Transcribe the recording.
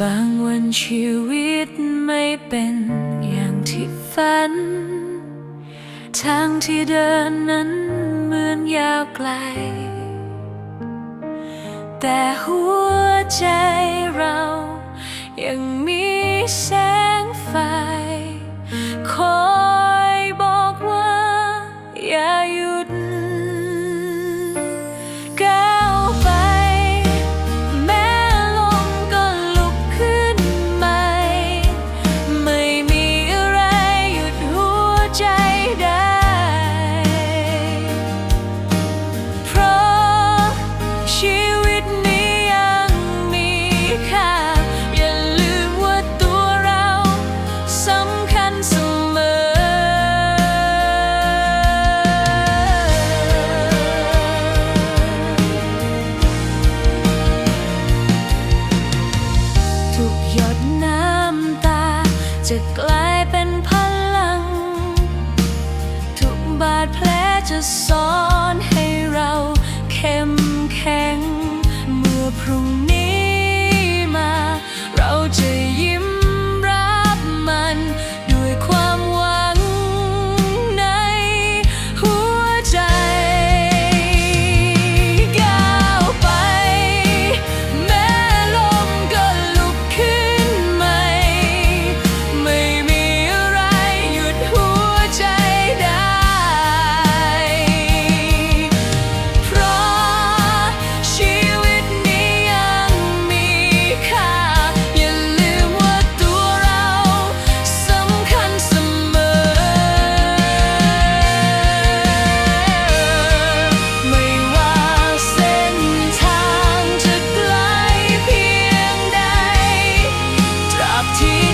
บางวันชีวิตไม่เป็นอย่างที่ฝัน ทางที่เดินนั้นเหมือนยาวไกล แต่หัว the song. Jesus.